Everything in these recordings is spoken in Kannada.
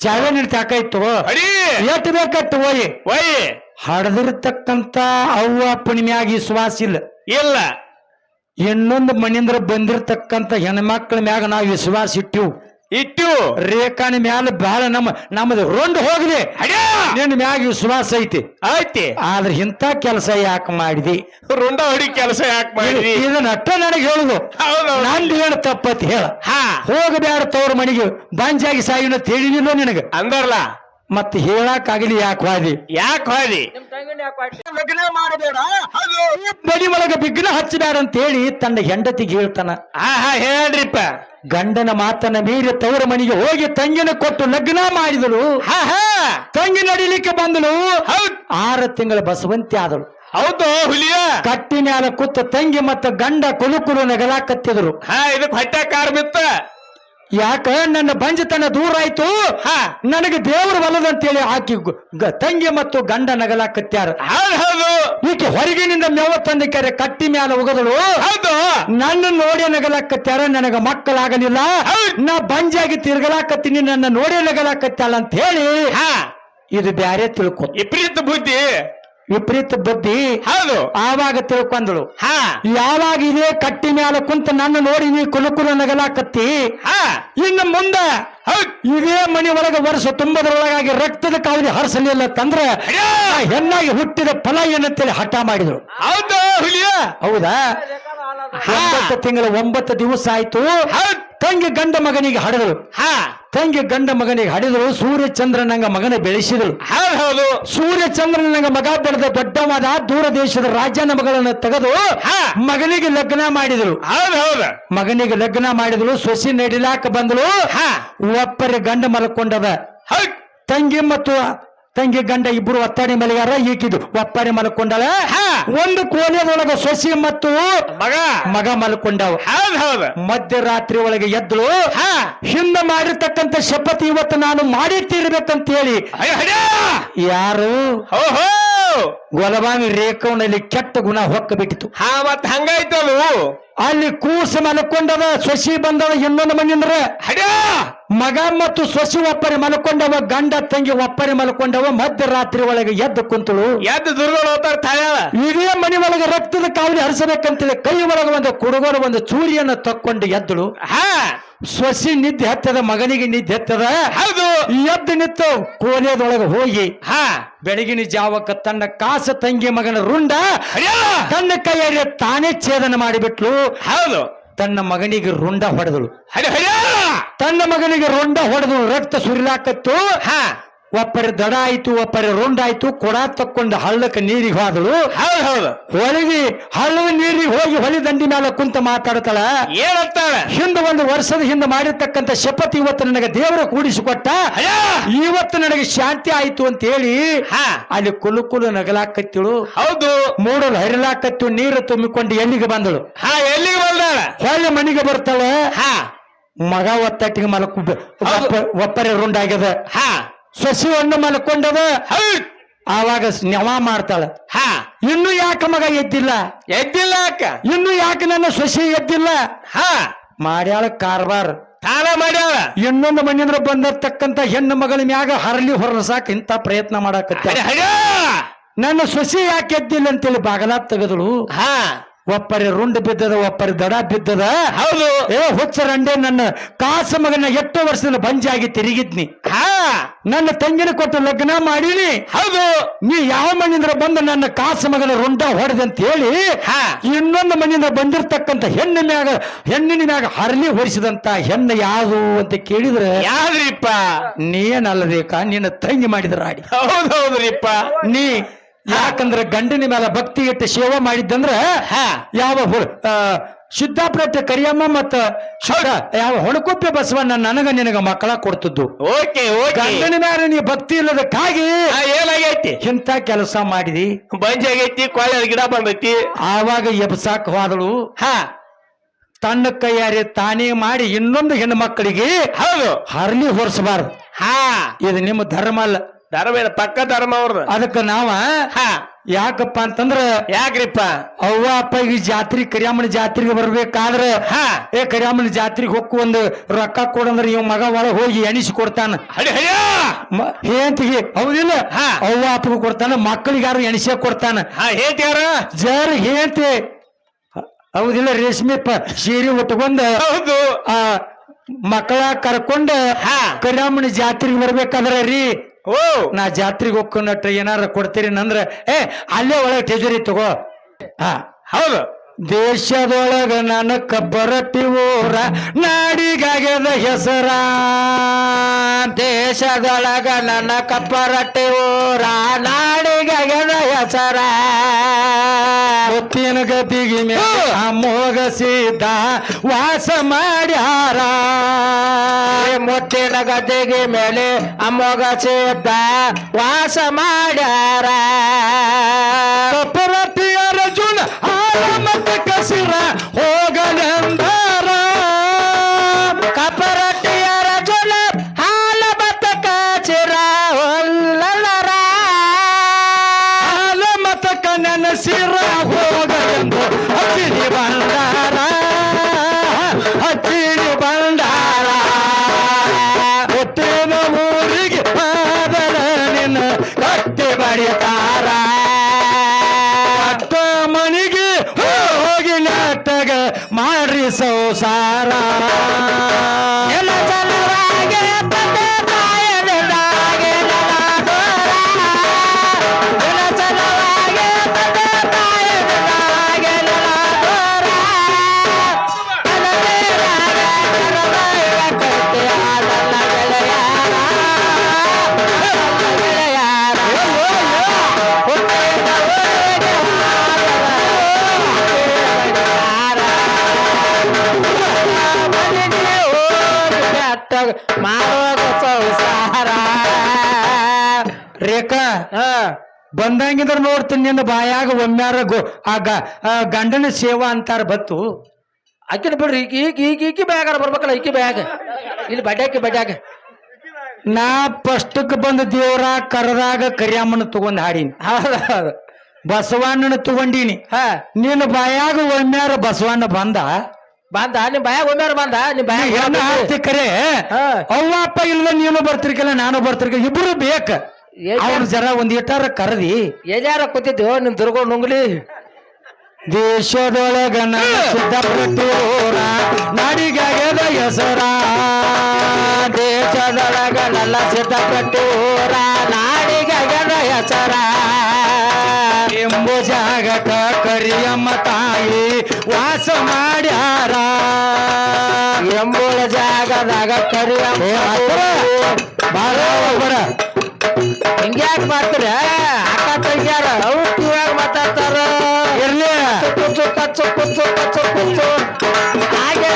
ಚಾವೆ ನೀರು ತಾಕಾಯ್ತು ಅಡಿ! ಎಟ್ ಬೇಕಟ್ಟು ಒಯ್ ವೈ! ಹಡದಿರ್ತಕ್ಕಂತ ಅವ್ವ ಅಪ್ಪನ ಮ್ಯಾಗ ವಿಶ್ವಾಸ ಇಲ್ಲ. ಇಲ್ಲ ಇನ್ನೊಂದು ಮನಿಂದ್ರ ಬಂದಿರತಕ್ಕಂತ ಹೆಣ್ಮಕ್ಳ ಮ್ಯಾಗ ನಾವು ವಿಶ್ವಾಸ ಇಟ್ಟಿವು. ಇಟ್ಟು ರೇಖಾನ ಮ್ಯಾಲ ಬಹಳ ನಮ್ಮ ನಮ್ಮದು ರೊಂಡ್ ಹೋಗ್ಲಿ. ಅಡ್ಯಾ ನಿನ್ನ ಮ್ಯಾಗ ವಿಶ್ವಾಸ ಐತಿ. ಐತಿ ಆದ್ರೆ ಇಂಥ ಕೆಲಸ ಯಾಕೆ ಮಾಡಿದಿ? ರೊಂಡ ಹೊಡಿ ಕೆಲಸ ಯಾಕೆ ಮಾಡಿದಿ? ಇದನ್ನ ಅಟ್ಟ ನನಗೆ ಹೇಳುದು. ನಂದು ಹೇಳ ತಪ್ಪತ್ ಹೇಳ. ಹೋಗಬೇಡ ಹೋಗಬ್ಯಾಡ ತವ್ರ ಮನೆಗೆ. ಬಂಜಾಗಿ ಸಾಯಿನ ತಿಳಿದಿಲ್ಲ ನಿನಗೆ. ಅಂದರ್ಲ ಮತ್ ಹೇಳಕ್ಕಾಗಲಿ ಯಾಕೆ ವಾದಿ ಯಾಕೆ ಹೋದಿ? ವಿಘ್ನ ಮಾಡಬೇಡ. ಮನಿ ಒಳಗ ವಿಘ್ನ ಹಚ್ಚಬೇಡ ಅಂತ ಹೇಳಿ ತನ್ನ ಹೆಂಡತಿಗೆ ಹೇಳ್ತಾನ. ಆಹಾ ಹಾ ಹೇಳ್ರಿಪ್ಪ. ಗಂಡನ ಮಾತನ್ನ ಮೀರಿ ತವರ ಮನೆಗೆ ಹೋಗಿ ತಂಗಿನ ಕೊಟ್ಟು ಲಗ್ನ ಮಾಡಿದಳು. ತಂಗಿ ನಡಿಲಿಕ್ಕೆ ಬಂದಳು. ಆರು ತಿಂಗಳ ಬಸವಂತಿ ಆದಳು. ಹೌದು ಹುಲಿಯ. ಕಟ್ಟಿನ ಕೂತ ತಂಗಿ ಮತ್ತ ಗಂಡ ಕುಲುಕುಲು ಕುಲು ನಗಲಾಕತ್ತಿದ್ರು. ಹಾ ಇದಕ್ಕೆ ಹೊಟ್ಟೆ ಕಾರ್ ಬಿತ್ತ. ಯಾಕ ನನ್ನ ಬಂಜತನ ದೂರ ಆಯ್ತು? ಹಾ. ನನಗೆ ದೇವರು ಬಲ್ಲದಂತೇಳಿ ಆಕಿ ತಂಗಿ ಮತ್ತು ಗಂಡ ನಗಲಾಕತ್ಯಾರ. ಹೌದ್ ಈಕೆ ಹೊರಗಿನಿಂದ ಮೇವ ತಂದ ಕೆರೆ ಕಟ್ಟಿ ಮ್ಯಾಲ ಉಗದಳು. ಹೌದು. ನನ್ನ ನೋಡಿ ನಗಲಾಕತ್ಯಾರ ನನಗ ಮಕ್ಕಳಾಗಲಿಲ್ಲ. ನಾ ಬಂಜಾಗಿ ತಿರ್ಗಲಾಕತ್ತೀನಿ ನನ್ನ ನೋಡಿ ನಗಲಾಕತ್ಯಾಳ ಅಂತ ಹೇಳಿ ಹಾ. ಇದು ಬ್ಯಾರೆ ತಿಳ್ಕೊ ವಿಪರೀತ ಬುದ್ಧಿ. ವಿಪರೀತ ಬುದ್ಧಿ ಹೌದು. ಆವಾಗ ತಿಳ್ಕೊಂದಳು ಹಾ. ಯಾವಾಗ ಇದೇ ಕಟ್ಟಿ ಮ್ಯಾಲ ಕುಂತ ನನ್ನ ನೋಡಿ ನೀ ಕುಲುಕುಲು ನಗಲಾಕತ್ತಿ? ಹಾ. ಇನ್ನು ಮುಂದೆ ಇದೇ ಮನೆ ಒಳಗ ವರ್ಷ ತುಂಬದ್ರೊಳಗಾಗಿ ರಕ್ತದ ಕಾವಲಿ ಹರಿಸಲಿಲ್ಲ ತಂದ್ರೆ ಹೆಣ್ಣಾಗಿ ಹುಟ್ಟಿದ ಫಲ ಏನಂತೇಳಿ ಹಠ ಮಾಡಿದ್ರು. ಹೌದು ಹೌದಾ? ಒಂಬತ್ತು ತಿಂಗಳ ಒಂಬತ್ತು ದಿವಸ ಆಯ್ತು. ತಂಗಿ ಗಂಡ ಮಗನಿಗೆ ಹಡೆದಳು. ಹಾ. ತಂಗಿ ಗಂಡ ಮಗನಿಗೆ ಹಡಿದ್ರು ಸೂರ್ಯ ಚಂದ್ರನಂಗ ಮಗನ ಬೆಳೆಸಿದ್ರು. ಹೌದ್ ಹೌದು. ಸೂರ್ಯ ಚಂದ್ರನಂಗ ಮಗ ಬೆಳೆದ ದೊಡ್ಡವಾದ ದೂರ ದೇಶದ ರಾಜನ ಮಗಳನ್ನು ತೆಗೆದು. ಮಗನಿಗೆ ಲಗ್ನ ಮಾಡಿದಳು ಹೌದು ಹೌದ್. ಮಗನಿಗೆ ಲಗ್ನ ಮಾಡಿದಳು ಸೊಸಿ ನಡಿಲಾಕ ಬಂದಳು ಹಾ. ಒಪ್ಪರೆ ಗಂಡ ಮಲ್ಕೊಂಡದ. ತಂಗಿ ಮತ್ತು ತಂಗಿ ಗಂಡ ಇಬ್ರು ಒತ್ತಾಡಿ ಮಲಗಾರ ಈಕಿದು ಮಲ್ಕೊಂಡಳ. ಹಾ. ಒಂದು ಕೋಲಿಯದೊಳಗ ಸೊಸಿ ಮತ್ತು ಮಗ. ಮಗ ಮಲ್ಕೊಂಡವ್. ಮಧ್ಯರಾತ್ರಿ ಒಳಗೆ ಎದ್ದಳು ಹಿಂದ ಮಾಡಿರ್ತಕ್ಕಂತ ಶಪಥ ಇವತ್ತು ನಾನು ಮಾಡಿ ತೀರ್ಬೇಕಂತ ಹೇಳಿ! ಯಾರು? ಗೊಲಬಾಮಿ ರೇಖವನಲ್ಲಿ ಕೆಟ್ಟ ಗುಣ ಹೊಕ್ಕ ಬಿಟ್ಟಿತು ಹಾ ಮತ್ ಹಂಗಾಯ್ತಲು ಅಲ್ಲಿ ಕೂಸ ಮಲ್ಕೊಂಡದ ಸೊಸಿ ಬಂದವ ಇನ್ನೊಂದು ಮನಿಂದ್ರ ಹಡ್ಯಾ ಮಗ ಮತ್ತು ಸೊಸಿ ಒಪ್ಪರಿ ಮಲ್ಕೊಂಡವ ಗಂಡ ತಂಗಿ ಒಪ್ಪರಿ ಮಲ್ಕೊಂಡವ ಮಧ್ಯರಾತ್ರಿ ಒಳಗೆ ಎದ್ದು ಕುಂತಳು. ಎದ್ದು ದುರ್ಗಳು ಇಡೀ ಮನೆ ಒಳಗೆ ರಕ್ತದ ಕಾವಲಿ ಹರಿಸಬೇಕಂತೇಳಿ ಕೈ ಒಳಗೆ ಒಂದು ಕುಡುಗೋಲು ಒಂದು ಚೂರಿಯನ್ನು ತಕ್ಕೊಂಡು ಎದ್ದಳು. ಹಾ. ಸೊಸಿ ನಿದ್ದೆ ಹತ್ತದ ಮಗನಿಗೆ ನಿದ್ದೆ ಹತ್ತದ. ಹೌದು. ಎದ್ದು ನಿಂತು ಕೋಲೆದೊಳಗೆ ಹೋಗಿ. ಹಾ. ಬೆಳಗಿನ ಜಾವಕ್ಕ ತನ್ನ ಕಾಸ ತಂಗಿ ಮಗನ ರುಂಡ! ತನ್ನ ಕೈಯಲ್ಲಿ ತಾನೇ ಛೇದನ ಮಾಡಿಬಿಟ್ಲು. ಹೌದು. ತನ್ನ ಮಗನಿಗೆ ರುಂಡ ಹೊಡೆದಳು! ತನ್ನ ಮಗನಿಗೆ ರೊಂಡ ಹೊಡೆದು ರಕ್ತ ಸುರಿಲಾಕತ್ತು. ಹಾ. ಒಪ್ಪರೆ ದಡ ಆಯ್ತು ಒಪ್ಪರೆ ರುಂಡ ಆಯ್ತು ಕೊಡ ತಕ್ಕೊಂಡು ಹಳ್ಳಕ್ಕೆ ನೀರಿಗೆ ಹೋದಳು. ಹೌದು ಹೌದು. ಹೊಳಗಿ ಹಳ್ಳ ನೀರಿಗೆ ಹೋಗಿ ಹೊಲಿ ದಂಡಿ ಮೇಲೆ ಕುಂತ ಮಾತಾಡ್ತಾಳ. ಏನಂತಾಳ? ಹಿಂದೆ ಒಂದು ವರ್ಷದ ಹಿಂದೆ ಮಾಡಿರ್ತಕ್ಕಂಥ ಶಪಥ ಇವತ್ತು ನನಗೆ ದೇವರ ಕೂಡಿಸಿಕೊಟ್ಟ! ಇವತ್ತು ನನಗೆ ಶಾಂತಿ ಆಯ್ತು ಅಂತ ಹೇಳಿ ಹಾ. ಅಲ್ಲಿ ಕುಲು ಕುಲು ನಗಲಾಕತ್ತಿಳು. ಹೌದು. ಮೂಡಲು ಹರಿಲಾಕತ್ತು ನೀರು ತುಂಬಿಕೊಂಡು ಎಲ್ಲಿಗೆ ಬಂದಳು? ಹಾ ಎಲ್ಲಿಗೆ ಬಂದಾಳ? ಹೊಳ್ಳೆ ಮನೆಗೆ ಬರ್ತಾಳೆ. ಹಾ. ಮಗ ಒತ್ತಟ್ಟಿಗೆ ಮಲಕೊಂಡ. ಒಪ್ಪರೆ ರುಂಡಾಗ್ಯದ. ಹಾ. ಸಸಿ ಹಣ್ಣು ಮಲ್ಕೊಂಡದ ಆವಾಗ ನೆವ ಮಾಡ್ತಾಳ. ಹಾ. ಇನ್ನು ಯಾಕ ಮಗ ಎದ್ದಿಲ್ಲ? ಎದ್ದಿಲ್ಲ ಅಕ್ಕ ಇನ್ನು ಯಾಕೆ ನನ್ನ ಸೊಸಿ ಎದ್ದಿಲ್ಲ? ಹಾ. ಮಾಡ್ಯಾಳ ಕಾರ್ಬಾರ್. ತಾನ ಮಾಡ್ಯಾಳ? ಇನ್ನೊಂದು ಮನೆಯಿಂದ ಬಂದಿರ್ತಕ್ಕಂತ ಹೆಣ್ಣು ಮಗಳ ಮ್ಯಾಗ ಹರಳಿ ಹೊರಸಾಕ ಇಂತ ಪ್ರಯತ್ನ ಮಾಡಾಕತ್ತ! ನನ್ನ ಸೊಸಿ ಯಾಕೆ ಎದ್ದಿಲ್ಲ ಅಂತೇಳಿ ಬಾಗಲಾ ತೆಗೆದಳು. ಹಾ. ಒಪ್ಪರಿ ರುಂಡ್ ಬಿದ್ದದ ಒಪ್ಪರಿ ದಡ ಬಿದ್ದದ. ಹೌದು. ಏ ಹುಚ್ಚರಂಡೆ ನನ್ನ ಕಾಸ ಮಗನ ಎಷ್ಟು ವರ್ಷದಿಂದ ಬಂಜಾಗಿ ತಿರುಗಿದ್ನಿ. ಹಾ. ನನ್ನ ತಂಗಿನ ಕೊಟ್ಟು ಲಗ್ನ ಮಾಡಿನಿ. ಹೌದು. ನೀ ಯಾವ ಮಣ್ಣಿಂದ ಬಂದ ನನ್ನ ಕಾಸ ಮಗನ ರುಂಡ ಹೊಡೆದಂತ ಹೇಳಿ ಇನ್ನೊಂದು ಮಣ್ಣಿಂದ ಬಂದಿರತಕ್ಕಂತ ಹೆಣ್ಣಿನ ಮ್ಯಾಗ ಹೆಣ್ಣಿನ ಮ್ಯಾಗ ಹರಳಿ ಹೊರಿಸಿದಂತ ಹೆಣ್ಣು ಯಾವುದು ಅಂತ ಕೇಳಿದ್ರೆ ಯಾವ್ದ್ರಿಪ್ಪ? ನೀನಲ್ಲದೇಕ ನಿನ್ನ ತಂಗಿ ಮಾಡಿದ್ರಾಡಿ ಆಡಿ ಹೌದ್ ಹೌದ್ರಿಪ್ಪ. ನೀ ಯಾಕಂದ್ರ ಗಂಡಿನ ಮೇಲೆ ಭಕ್ತಿ ಇಟ್ಟು ಸೇವೆ ಮಾಡಿದ್ದಂದ್ರೆ ಹಾ. ಯಾವ ಶುದ್ಧಾಪ್ರತ್ಯ ಕರಿಯಮ್ಮ ಮತ್ತ ಯಾವ ಹೊಣಕೊಪ್ಪೆ ಬಸವಣ್ಣ ನನಗ ನಿನಗ ಮಕ್ಕಳ ಕೊಡ್ತಿದ್ದು. ಓಕೆ ಗಂಡನ ಮೇಲೆ ನೀ ಭಕ್ತಿ ಇಲ್ಲದಕ್ಕಾಗಿ ಏನಾಗೈತಿ? ಇಂಥ ಕೆಲಸ ಮಾಡಿದಿ. ಬಂಜಿ ಆಗೈತಿ ಕೊಳ್ಳೆ ಗಿಡ ಬಂದೈತಿ. ಆವಾಗ ಎಬ್ಸಾಕ್ ಹೋದಳು. ಹಾ. ತನ್ನ ಕೈಯಾರಿ ತಾನೇ ಮಾಡಿ ಇನ್ನೊಂದು ಹೆಣ್ಣು ಮಕ್ಕಳಿಗೆ ಹೌದು. ಹರಳಿ ಹೊರಿಸಬಾರ್ದು. ಹಾ. ಇದು ನಿಮ್ಮ ಧರ್ಮ ಅಲ್ಲ. ಧರ್ಮ ಪಕ್ಕ ಧರ್ಮ ಅವ್ರದ್ದು ಅದಕ್ಕ ನಾವ ಹಾ. ಯಾಕಪ್ಪ ಅಂತಂದ್ರ ಯಾಕ್ರಿಪ್ಪ? ಅವ್ವ ಅಪ್ಪ ಈ ಜಾತ್ರೆ ಕರಿಯಮ್ಮನ ಜಾತ್ರೆಗೆ ಬರ್ಬೇಕಾದ್ರ ಹಾ. ಏ ಕರಿಯಮ್ಮನ ಜಾತ್ರೆಗೆ ಹೊಕ್ಕು ಒಂದು ರೊಕ್ಕ ಕೊಡಂದ್ರ ಇವ್ ಮಗ ಒಳಗ ಹೋಗಿ ಎಣಿಸಿ ಕೊಡ್ತಾನ. ಹೇಂತಿಗೆ ಹೌದಿಲ್ಲ? ಹಾ. ಅವ್ವ ಅಪ್ಪಗೂ ಕೊಡ್ತಾನ ಮಕ್ಕಳಿಗಾರು ಎಣಿಸೇ ಕೊಡ್ತಾನ. ಹಾ ಹೇಳ್ತೀವ್ರ ಜರ್ ಹೇಂತಿ ಹೌದಿಲ್ಲ ರೇಷ್ಮೆ ಪ ಸೀರೆ ಉಟ್ಕೊಂಡ ಹೌದು. ಆ ಮಕ್ಕಳ ಕರ್ಕೊಂಡ ಹಾ. ಕರಿಯಮ್ಮನ ಜಾತ್ರೆಗೆ ಬರ್ಬೇಕಾದ್ರ ರೀ ಓ ನಾ ಜಾತ್ರೆಗೆ ಹೋಗ್ಕೊಂಡ್ರೆ ಏನಾರ ಕೊಡ್ತೀರಿ ಅಂದ್ರೆ ಏ ಅಲ್ಲೇ ಒಳಗೆ ಟೆಜರಿ ತಗೋ. ಹಾ. ಹೌದು. ದೇಶದೊಳಗ ನನ್ನ ಕಬ್ಬರಟ್ಟಿ ಊರ ನಾಡಿಗಾಗ್ಯದ ಹೆಸರ. ದೇಶದೊಳಗ ನನ್ನ ಕಬ್ಬರಟ್ಟಿ ಊರ ನಾಡಿಗಾಗ್ಯದ ಹೆಸರ. ಮುತ್ತಿನ ಗತಿಗೆ ಮೇಲೆ ಅಮೋಘ ಸೀತ ವಾಸ ಮಾಡ್ಯಾರ. ಮುತ್ತಿನ ಗದಿಗೆ ಮೇಲೆ ಅಮೋಘ ಸೀತ ವಾಸ ಮಾಡ್ಯಾರ. ಸಂಸಾರ ಮಾಡುವಾಗ ಸಂಸಾರ ರೇಖಾ ಬಂದಂಗಿದ್ರ ನೋಡ್ತೀನಿ ನಿನ್ನ ಬಾಯಾಗ ಒಮ್ಮ್ಯಾರ ಗೋ ಆ ಗಂಡನ ಸೇವಾ ಅಂತಾರ ಬತ್ತು. ಆಕಿನ ಬಿಡ್ರಿ ಈಗ ಈಗ ಈಗ ಈಕಿ ಬ್ಯಾಗಾರ ಬರ್ಬೇಕಲ್ಲ ಈಕಿ ಬ್ಯಾಗ್. ಇಲ್ಲಿ ಬಡ್ಯಾಕಿ ಬಡ್ಯಾಗ ನಾ ಫಸ್ಟಕ್ ಬಂದ ದೇವ್ರ ಕರದಾಗ ಕರಿಯಮ್ಮನ ತಗೊಂಡ್ ಹಾಡೀನಿ. ಹೌದು ಬಸವಣ್ಣನ ತಗೊಂಡೀನಿ. ಹಾ. ನಿನ್ನ ಬಾಯಾಗ ಒಮ್ಮ್ಯಾರ ಬಸವಣ್ಣ ಬಂದ. ಬಂದ ನಿಮ್ ಬಾಯಾಗ ಒಮ್ಮ್ಯಾರ ಬಂದ? ನಿಮ್ ಬಾಯಾಗ ಕರೆ. ಅವ್ವ ಅಪ್ಪ ಇಲ್ದ ನೀನು ಬರ್ತಿರ್ಕಲ್ಲ ನಾನು ಬರ್ತಿರ್ಕ ಇಬ್ರು ಬೇಕ. ಅವ್ರ ಜರ ಒಂದ್ ಎಟ್ಟಾರ ಕರದಿ. ಎಲ್ಲಾರ ಕೂತಿದ್ವು ನಿಮ್ ದುರ್ಗೊಂಡ್ ನುಂಗ್ಲಿ? ದೇಶದೊಳಗನ ನನ್ನ ಸಿದ್ಧಪಟ್ಟೂರ ನಾಡಿಗಾಗ್ಯದ ಹೆಸರ. ದೇಶದೊಳಗನಲ್ಲ ಸಿದ್ಧಪಟ್ಟೂರ ನಾಡಿಗಾಗ್ಯದ ಹೆಸರ. ಎಂಬು ಜಾಗತ ಕರಿಯಮ್ಮ ತಾಯಿ ವಾಸ ಮಾಡ್ಯಾರ. ಜಾಗದಾಗ ಕರಿಯಮ್ಮ ಬಾಳ ಬರ ಹಿಂಗ್ಯಾಕ್ ಮಾಡ್ತೀರ? ಅಕ್ಕ ತಂಗ್ಯಾರ. ಅವ್ರು ಕಿವ್ಯಾಗ ಮಾತಾಡ್ತಾರ? ಇರ್ಲಿ. ಕುಚ್ಚು ಕಚ್ಚು ಕುಚ್ಚು ಕಚ್ಚು ಕುಚ್ಚು ಹಾಗೆ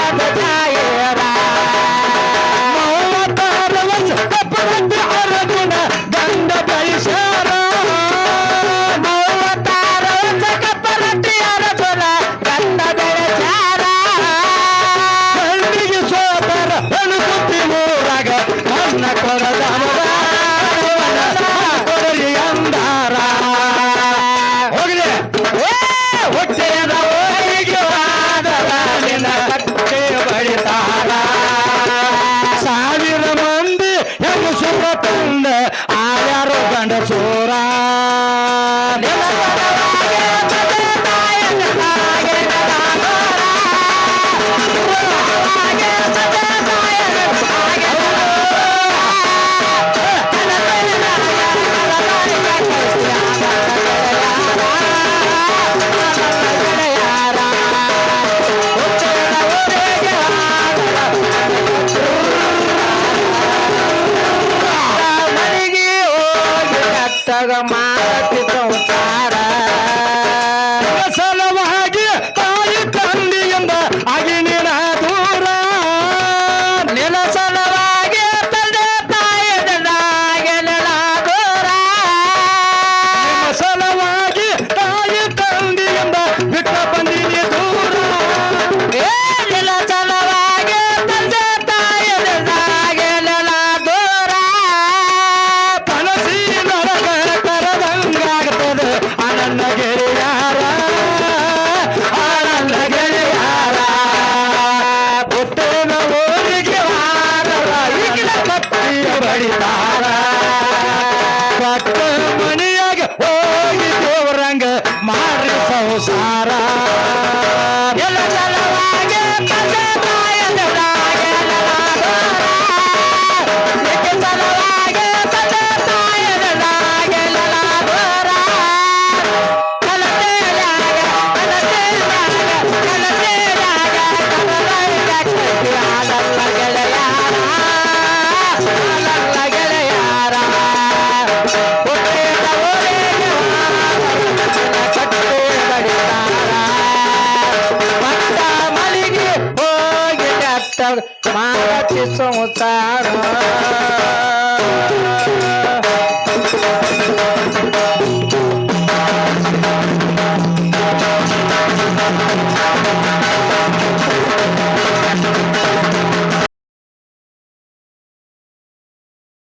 ಹೋಗಿ ಮಾಡುತ್ತಿದ್ದ ಮಾತಿ ಸಂಸಾರ ಎಲ್ಲ ಮಾರಾಟಿ ಸಂಸಾರ